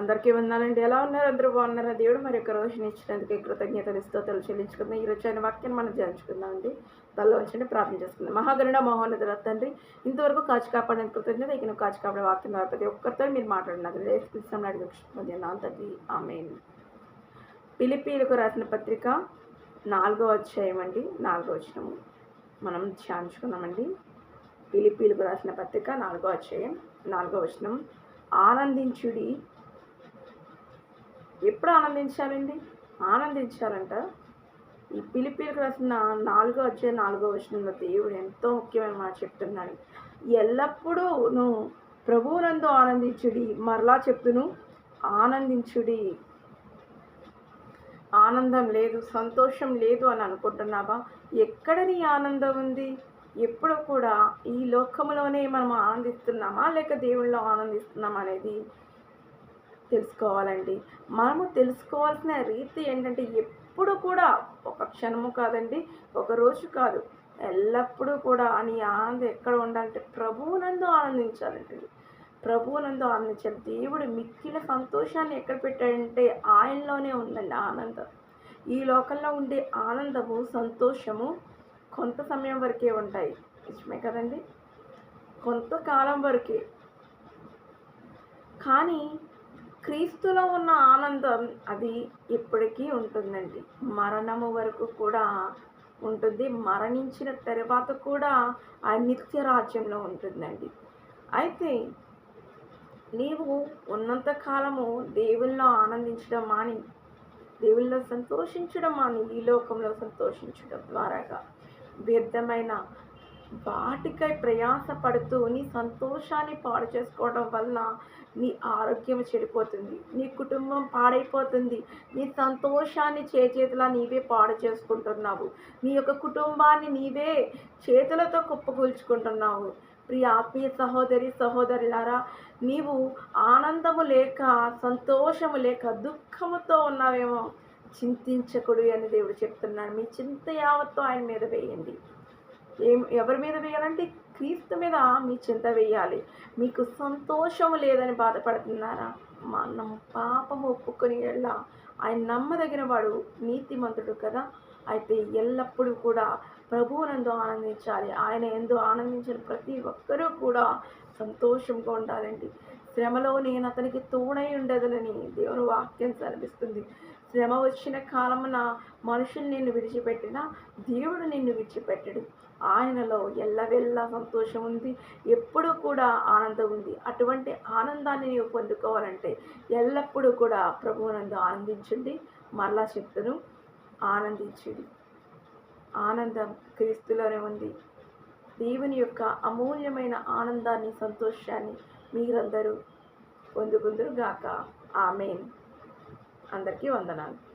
అందరికీ వందాలండి. ఎలా ఉన్నారు? అందరూ బాగున్నారా? దేవుడు మరి యొక్క రోజుని ఇచ్చినందుకు కృతజ్ఞతలు స్తోత్రాలు చెల్లించుకుందాం. ఈ రోజు ఆయన వాక్యాన్ని మనం ధ్యానించుకుందాం అండి. తల్లో ఉంచండి ప్రార్థన చేసుకుందాం. మహాగరుణ మహోన్నతుల తండ్రి ఇంతవరకు కాచి కాపాడిన కృతజ్ఞత. ఇక నువ్వు కాచి కాపాడే వాక్యం ద్వారా ప్రతి ఒక్కరితో మీరు మాట్లాడినారు లేకపోతే అడిగి పొందిన తండ్రి ఆమె పిలిపీలకు రాసిన పత్రిక నాలుగో అధ్యాయం అండి. నాలుగో వచ్చినము మనం ధ్యానించుకున్నామండి పిలిపీలకు రాసిన పత్రిక నాలుగో అధ్యాయం నాలుగో వచనం. ఆనందించుడి ఎప్పుడు ఆనందించాలండి ఆనందించాలంట ఈ పిలిపిలికి రాసిన నాలుగో వచ్చే నాలుగో వచనంలో దేవుడు ఎంతో ముఖ్యమైన మాట చెప్తున్నాడు. ఎల్లప్పుడూ నువ్వు ప్రభువునందు ఆనందించుడి మరలా చెప్తును ఆనందించుడి. ఆనందం లేదు సంతోషం లేదు అని అనుకుంటున్నావా? ఎక్కడ నీ ఆనందం ఉంది? ఎప్పుడు కూడా ఈ లోకంలోనే మనం ఆనందిస్తున్నామా? లేక దేవుళ్ళలో ఆనందిస్తున్నామా అనేది తెలుసుకోవాలండి. మనము తెలుసుకోవాల్సిన రీతి ఏంటంటే ఎప్పుడు కూడా ఒక క్షణము కాదండి ఒక రోజు కాదు. ఎల్లప్పుడూ కూడా నీ ఆనందం ఎక్కడ ఉండాలంటే ప్రభువునందు ఆనందించాలండి. ప్రభువునందు ఆనందించాలి. దేవుడు మిక్కిన సంతోషాన్ని ఎక్కడ పెట్టాడంటే ఆయనలోనే ఉందండి ఆనందం. ఈ లోకంలో ఉండే ఆనందము సంతోషము కొంత సమయం వరకే ఉంటాయి. నిజమే కదండి? కొంతకాలం వరకే. కానీ క్రీస్తులో ఉన్న ఆనందం అది ఇప్పటికీ ఉంటుందండి. మరణము వరకు కూడా ఉంటుంది. మరణించిన తర్వాత కూడా ఆ నిత్య రాజ్యంలో ఉంటుందండి. అయితే నీవు ఉన్నంత కాలము దేవుల్లో ఆనందించడం మాని దేవుల్లో సంతోషించడం మాని ఈ లోకంలో సంతోషించడం ద్వారాగా వ్యర్థమైన వాటికై ప్రయాస పడుతూ నీ సంతోషాన్ని పాడు చేసుకోవడం వల్ల నీ ఆరోగ్యం చెడిపోతుంది నీ కుటుంబం పాడైపోతుంది నీ సంతోషాన్ని చేతులా నీవే పాడు చేసుకుంటున్నావు. నీ యొక్క కుటుంబాన్ని నీవే చేతులతో కుప్పకూల్చుకుంటున్నావు. ప్రియ ఆత్మీయ సహోదరి సహోదరులారా నీవు ఆనందము లేక సంతోషము లేక దుఃఖముతో ఉన్నావేమో చింతించకుడు అని దేవుడు చెప్తున్నాడు. మీ చింత యావత్తు ఆయన మీద వేయండి. ఏం ఎవరి మీద వేయాలంటే క్రీస్తు మీద మీ చింత వేయాలి. మీకు సంతోషము లేదని బాధపడుతున్నారా? మనం పాపము ఒప్పుకొని ఎలా ఆయన నమ్మదగిన వాడు నీతిమంతుడు కదా. అయితే ఎల్లప్పుడూ కూడా ప్రభువునందు ఆనందించాలి. ఆయన ఎందు ఆనందించిన ప్రతి ఒక్కరూ కూడా సంతోషంగా ఉండాలండి. శ్రమలో నేను అతనికి తోడై ఉండదనని దేవుని వాక్యం కనిపిస్తుంది శ్రమ వచ్చిన కాలమున మనుషులు నిన్ను విడిచిపెట్టినా దేవుడు నిన్ను విడిచిపెట్టడు. ఆయనలో ఎల్లవెల్లా సంతోషం ఉంది ఎప్పుడూ కూడా ఆనందం ఉంది. అటువంటి ఆనందాన్ని నీవు పొందుకోవాలంటే ఎల్లప్పుడూ కూడా ప్రభువునందు ఆనందించండి మరలా శక్తును ఆనందించండి. ఆనందం క్రీస్తులోనే ఉంది. దేవుని యొక్క అమూల్యమైన ఆనందాన్ని సంతోషాన్ని మీరందరూ పొందుకుందరు గాక ఆమెన్. అందరికీ వందనాలు.